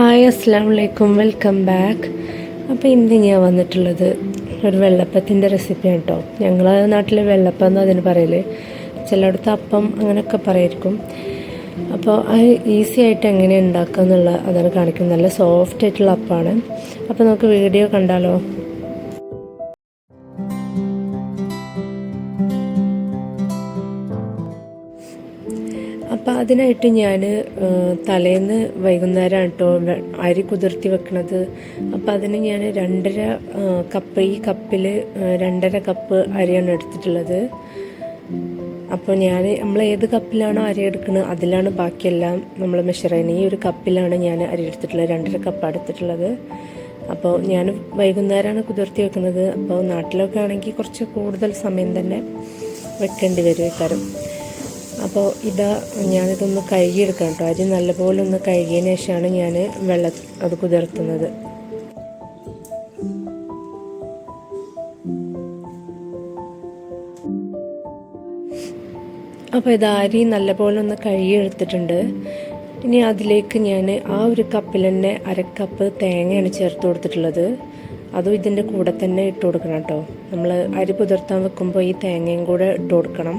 Hi അസ്സാം വലൈക്കും welcome back. അപ്പോൾ ഇന്ന് ഞാൻ വന്നിട്ടുള്ളത്. ഒരു വെള്ളപ്പത്തിന്റെ റെസിപ്പിയാണ് കേട്ടോ. ഞങ്ങളെ നാട്ടിൽ വെള്ളപ്പം എന്ന് അതിന് പറയൽ. ചിലയിടത്ത് അപ്പം അങ്ങനെയൊക്കെ പറയായിരിക്കും അപ്പോൾ അത് ഈസി ആയിട്ട് എങ്ങനെ ഉണ്ടാക്കുക എന്നുള്ള അതാണ് കാണിക്കുന്നത്. നല്ല സോഫ്റ്റ് ആയിട്ടുള്ള അപ്പമാണ് അപ്പോൾ നമുക്ക് വീഡിയോ കണ്ടാലോ? അതിനായിട്ട് ഞാൻ തലേന്ന് വൈകുന്നേരം കേട്ടോ അരി കുതിർത്തി വെക്കണത്. അപ്പോൾ അതിന് ഞാൻ രണ്ടര കപ്പ് ഈ കപ്പിൽ രണ്ടര കപ്പ് അരിയാണ് എടുത്തിട്ടുള്ളത്. അപ്പോൾ ഞാൻ നമ്മൾ ഏത് കപ്പിലാണോ അരി എടുക്കുന്നത് അതിലാണ് ബാക്കിയെല്ലാം നമ്മൾ മെഷർ ചെയ്യുന്നത്. ഈ ഒരു കപ്പിലാണ് ഞാൻ അരി എടുത്തിട്ടുള്ളത്. രണ്ടര കപ്പ് എടുത്തിട്ടുള്ളത്. അപ്പോൾ ഞാൻ വൈകുന്നേരമാണ് കുതിർത്തി വെക്കുന്നത്. അപ്പോൾ നാട്ടിലൊക്കെ ആണെങ്കിൽ കുറച്ച് കൂടുതൽ സമയം തന്നെ വെക്കേണ്ടി വരും ഇക്കാരം അപ്പോൾ ഇതാ ഞാനിതൊന്ന് കഴുകിയെടുക്കാം കേട്ടോ അരി നല്ലപോലെ ഒന്ന് കഴുകിയതിന് ശേഷമാണ് ഞാൻ വെള്ളം അത് കുതിർത്തുന്നത്. അപ്പോൾ ഇത് അരി നല്ലപോലെ ഒന്ന് കഴുകിയെടുത്തിട്ടുണ്ട്. ഇനി അതിലേക്ക് ഞാൻ ആ ഒരു കപ്പിൽ തന്നെ അരക്കപ്പ് തേങ്ങയാണ് ചേർത്ത് കൊടുത്തിട്ടുള്ളത്. അതും ഇതിന്റെ കൂടെ തന്നെ ഇട്ട് കൊടുക്കണം കേട്ടോ നമ്മൾ അരി കുതിർത്താൻ വെക്കുമ്പോൾ ഈ തേങ്ങയും കൂടെ ഇട്ട് കൊടുക്കണം.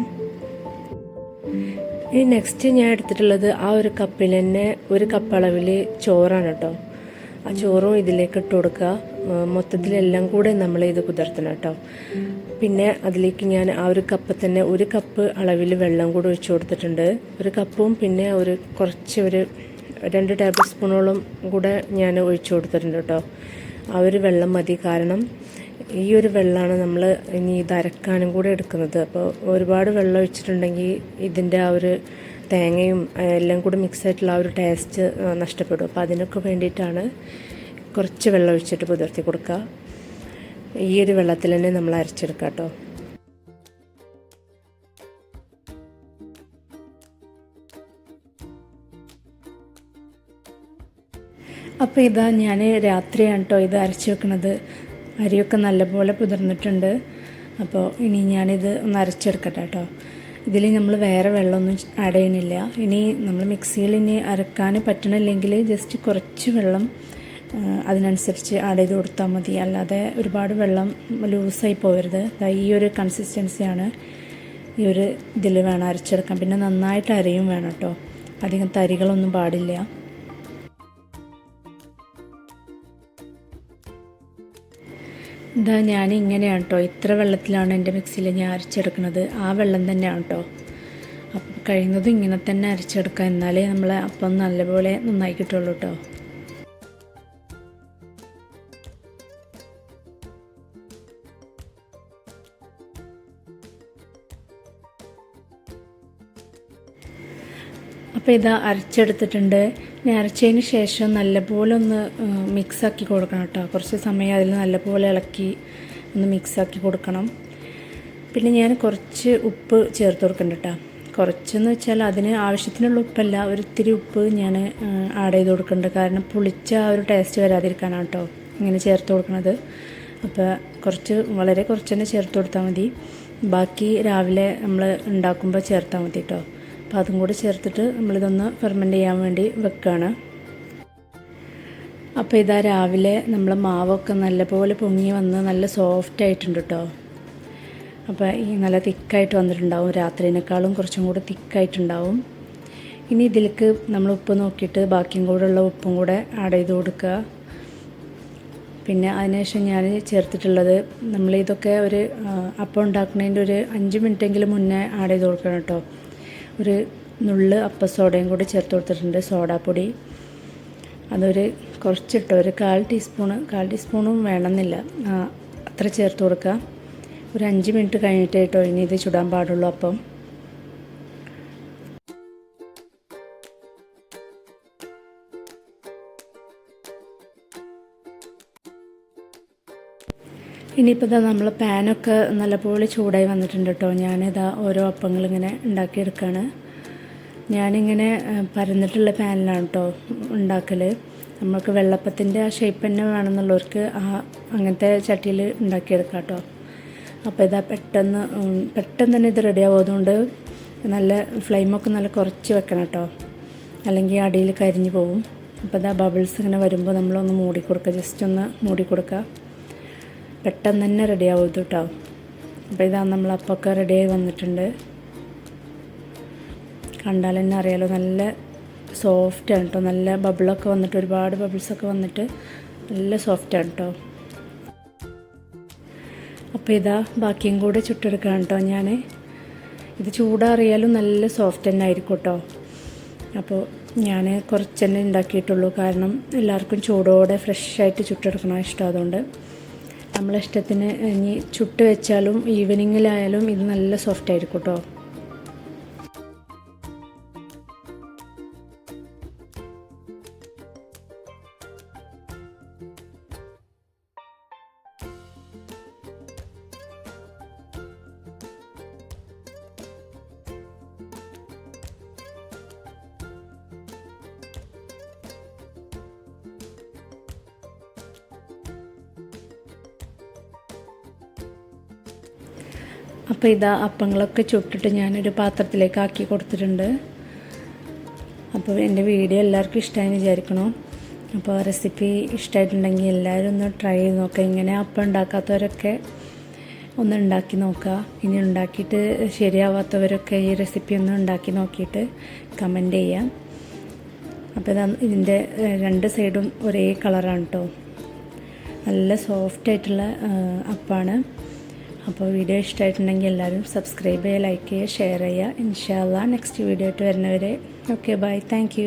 ഇനി നെക്സ്റ്റ് ഞാൻ എടുത്തിട്ടുള്ളത് ആ ഒരു കപ്പിൽ തന്നെ ഒരു കപ്പളവിൽ ചോറാണ് കേട്ടോ. ആ ചോറും ഇതിലേക്ക് ഇട്ട് കൊടുക്കുക. മൊത്തത്തിലെല്ലാം കൂടെ നമ്മൾ ഇത് കുതിർത്തണം കേട്ടോ. പിന്നെ അതിലേക്ക് ഞാൻ ആ ഒരു കപ്പ് തന്നെ ഒരു കപ്പ് അളവിൽ വെള്ളം കൂടെ ഒഴിച്ചു കൊടുത്തിട്ടുണ്ട്. ഒരു കപ്പും പിന്നെ ഒരു കുറച്ച് ഒരു രണ്ട് ടേബിൾ സ്പൂണോളം കൂടെ ഞാൻ ഒഴിച്ചു കൊടുത്തിട്ടുണ്ട് കേട്ടോ. ആ ഒരു വെള്ളം മതി കാരണം ഈ ഒരു വെള്ളമാണ് നമ്മൾ ഇനി ഇത് അരക്കാനും കൂടെ എടുക്കുന്നത്. അപ്പോൾ ഒരുപാട് വെള്ളം ഒഴിച്ചിട്ടുണ്ടെങ്കിൽ ഇതിന്റെ ആ ഒരു തേങ്ങയും എല്ലാം കൂടി മിക്സ് ആയിട്ടുള്ള ആ ഒരു ടേസ്റ്റ് നഷ്ടപ്പെടും. അപ്പോൾ അതിനൊക്കെ വേണ്ടിയിട്ടാണ് കുറച്ച് വെള്ളം ഒഴിച്ചിട്ട് പുതിർത്തി കൊടുക്കുക ഈ ഒരു വെള്ളത്തിൽ തന്നെ നമ്മൾ അരച്ചെടുക്കുക കേട്ടോ അപ്പോൾ ഇതാ ഞാൻ രാത്രിയാണ് കേട്ടോ ഇത് അരച്ച് വെക്കണത്. അരിയൊക്കെ നല്ലപോലെ പുതിർന്നിട്ടുണ്ട്. അപ്പോൾ ഇനി ഞാനിത് ഒന്ന് അരച്ചെടുക്കട്ടെ കേട്ടോ. ഇതിൽ നമ്മൾ വേറെ വെള്ളമൊന്നും ആഡ് ചെയ്യണില്ല ഇനി നമ്മൾ മിക്സിയിൽ ഇനി അരക്കാൻ പറ്റണില്ലെങ്കിൽ ജസ്റ്റ് കുറച്ച് വെള്ളം അതിനനുസരിച്ച് ആഡ് ചെയ്ത് കൊടുത്താൽ മതി. അല്ലാതെ ഒരുപാട് വെള്ളം ലൂസായി പോകരുത്. ഈ ഒരു കൺസിസ്റ്റൻസിയാണ് ഈ ഒരു ഇതിൽ വേണം അരച്ചെടുക്കാൻ. പിന്നെ നന്നായിട്ട് അരയും വേണം കേട്ടോ. അധികം തരികളൊന്നും പാടില്ല. ഇതാ ഞാൻ ഇങ്ങനെയാണ് കേട്ടോ ഇത്ര വെള്ളത്തിലാണ് എന്റെ മിക്സിയിൽ ഞാൻ അരച്ചെടുക്കുന്നത്. ആ വെള്ളം തന്നെയാണ് കേട്ടോ അപ്പം കഴിയുന്നതും ഇങ്ങനെ തന്നെ അരച്ചെടുക്കുക. എന്നാലേ നമ്മൾ അപ്പം നല്ലപോലെ നന്നായി കിട്ടുള്ളൂ കേട്ടോ അപ്പോൾ ഇത് അരച്ചെടുത്തിട്ടുണ്ട്. ഇനി അരച്ചതിന് ശേഷം നല്ലപോലെ ഒന്ന് മിക്സാക്കി കൊടുക്കണം കേട്ടോ. കുറച്ച് സമയം അതിൽ നല്ലപോലെ ഇളക്കി ഒന്ന് മിക്സാക്കി കൊടുക്കണം. പിന്നെ ഞാൻ കുറച്ച് ഉപ്പ് ചേർത്ത് കൊടുക്കുന്നുണ്ട് കേട്ടോ. കുറച്ചെന്ന് വെച്ചാൽ അതിന് ആവശ്യത്തിനുള്ള ഉപ്പല്ല ഒരിത്തിരി ഉപ്പ് ഞാൻ ആഡ് ചെയ്ത് കൊടുക്കുന്നുണ്ട് കാരണം പുളിച്ച ആ ഒരു ടേസ്റ്റ് വരാതിരിക്കാനാണ് കേട്ടോ ഇങ്ങനെ ചേർത്ത് കൊടുക്കുന്നത് അപ്പോൾ കുറച്ച് വളരെ കുറച്ച് തന്നെ ചേർത്ത് കൊടുത്താൽ മതി. ബാക്കി രാവിലെ നമ്മൾ ഉണ്ടാക്കുമ്പോൾ ചേർത്താൽ മതി കേട്ടോ. അപ്പോൾ അതും കൂടി ചേർത്തിട്ട് നമ്മളിതൊന്ന് ഫെർമെന്റ് ചെയ്യാൻ വേണ്ടി വെക്കുകയാണ് അപ്പോൾ ഇതാ രാവിലെ നമ്മൾ മാവൊക്കെ നല്ലപോലെ പൊങ്ങി വന്ന് നല്ല സോഫ്റ്റ് ആയിട്ടുണ്ട് കേട്ടോ അപ്പോൾ ഈ നല്ല തിക്കായിട്ട് വന്നിട്ടുണ്ടാവും. രാത്രിനേക്കാളും കുറച്ചും കൂടെ തിക്കായിട്ടുണ്ടാവും. ഇനി ഇതിലേക്ക് നമ്മൾ ഉപ്പ് നോക്കിയിട്ട് ബാക്കിയും കൂടെ ഉള്ള ഉപ്പും കൂടെ ആഡ് ചെയ്ത് കൊടുക്കുക. പിന്നെ അതിനുശേഷം ഞാൻ ചേർത്തിട്ടുള്ളത് നമ്മൾ ഇതൊക്കെ ഒരു അപ്പം ഉണ്ടാക്കുന്നതിന്റെ ഒരു അഞ്ച് മിനിറ്റെങ്കിലും മുന്നേ ആഡ് ചെയ്ത് കൊടുക്കണം കേട്ടോ ഒരു നുള്ള് അപ്പ സോഡയും കൂടി ചേർത്ത് കൊടുത്തിട്ടുണ്ട് സോഡാപ്പൊടി. അതൊരു കുറച്ചിട്ട് ഒരു കാൽ ടീസ്പൂൺ കാൽ ടീസ്പൂണും വേണമെന്നില്ല. അത്ര ചേർത്ത് കൊടുക്കുക. ഒരു അഞ്ച് മിനിറ്റ് കഴിഞ്ഞിട്ട് കേട്ടോ ഇനി ഇത് ചുടാൻ പാടുള്ളൂ അപ്പം. ഇനിയിപ്പോൾ ഇതാ നമ്മൾ പാനൊക്കെ നല്ലപോലെ ചൂടായി വന്നിട്ടുണ്ട് കേട്ടോ. ഞാനിതാ ഓരോ അപ്പങ്ങൾ ഇങ്ങനെ ഉണ്ടാക്കിയെടുക്കുകയാണ് ഞാനിങ്ങനെ പരന്നിട്ടുള്ള പാനിലാണ് കേട്ടോ ഉണ്ടാക്കൽ നമുക്ക് വെള്ളപ്പത്തിന്റെ ആ ഷേപ്പ് തന്നെ വേണമെന്നുള്ളവർക്ക് ആ അങ്ങനത്തെ ചട്ടിയിൽ ഉണ്ടാക്കിയെടുക്കാം കേട്ടോ. അപ്പോൾ ഇതാ പെട്ടെന്ന് പെട്ടെന്ന് തന്നെ ഇത് റെഡി ആവും അതുകൊണ്ട് നല്ല ഫ്ലെയിമൊക്കെ നല്ല കുറച്ച് വെക്കണം കേട്ടോ. അല്ലെങ്കിൽ അടിയിൽ കരിഞ്ഞു പോവും. അപ്പോൾ ഇതാ ബബിൾസ് ഇങ്ങനെ വരുമ്പോൾ നമ്മളൊന്ന് മൂടി കൊടുക്കുക ജസ്റ്റ് ഒന്ന് മൂടി കൊടുക്കുക പെട്ടെന്ന് തന്നെ റെഡി ആവും കേട്ടോ അപ്പോൾ ഇതാ നമ്മൾ അപ്പമൊക്കെ റെഡിയായി വന്നിട്ടുണ്ട്. കണ്ടാൽ തന്നെ അറിയാലോ നല്ല സോഫ്റ്റാണ് കേട്ടോ നല്ല ബബിളൊക്കെ വന്നിട്ട് ഒരുപാട് ബബിൾസൊക്കെ വന്നിട്ട് നല്ല സോഫ്റ്റാണ് കേട്ടോ അപ്പോൾ ഇതാ ബാക്കിയും കൂടെ ചുട്ടെടുക്കാം കേട്ടോ ഞാൻ ഇത് ചൂടാറിയാലും നല്ല സോഫ്റ്റ് തന്നെ ആയിരിക്കും കേട്ടോ അപ്പോൾ ഞാൻ കുറച്ച് തന്നെ ഉണ്ടാക്കിയിട്ടുള്ളൂ. കാരണം എല്ലാവർക്കും ചൂടോടെ ഫ്രഷായിട്ട് ചുട്ടെടുക്കണം ഇഷ്ടം അതുകൊണ്ട്. നമ്മളെ ഇഷ്ടത്തിന് ഇനി ചുട്ട് വെച്ചാലും ഈവനിങ്ങിലായാലും ഇത് നല്ല സോഫ്റ്റ് ആയിരിക്കും കേട്ടോ അപ്പോൾ ഇതാ അപ്പങ്ങളൊക്കെ ചുട്ടിട്ട് ഞാനൊരു പാത്രത്തിലേക്ക് ആക്കി കൊടുത്തിട്ടുണ്ട്. അപ്പോൾ എന്റെ വീഡിയോ എല്ലാവർക്കും ഇഷ്ടമായി വിചാരിക്കണം. അപ്പോൾ റെസിപ്പി ഇഷ്ടമായിട്ടുണ്ടെങ്കിൽ എല്ലാവരും ഒന്ന് ട്രൈ ചെയ്ത് നോക്കുക ഇങ്ങനെ അപ്പം ഉണ്ടാക്കാത്തവരൊക്കെ ഒന്ന് ഉണ്ടാക്കി നോക്കുക ഇനി ഉണ്ടാക്കിയിട്ട് ശരിയാവാത്തവരൊക്കെ ഈ റെസിപ്പി ഒന്ന് ഉണ്ടാക്കി നോക്കിയിട്ട് കമന്റ് ചെയ്യാം. അപ്പോൾ ഇതാ ഇതിന്റെ രണ്ട് സൈഡും ഒരേ കളറാണ് കേട്ടോ നല്ല സോഫ്റ്റ് ആയിട്ടുള്ള അപ്പാണ്. അപ്പോൾ വീഡിയോ ഇഷ്ടമായിട്ടുണ്ടെങ്കിൽ എല്ലാവരും സബ്സ്ക്രൈബ് ചെയ്യുക ലൈക്ക് ചെയ്യുക ഷെയർ ചെയ്യുക. ഇൻഷാല്ല നെക്സ്റ്റ് വീഡിയോ ആയിട്ട് വരുന്നവരെ. Okay bye thank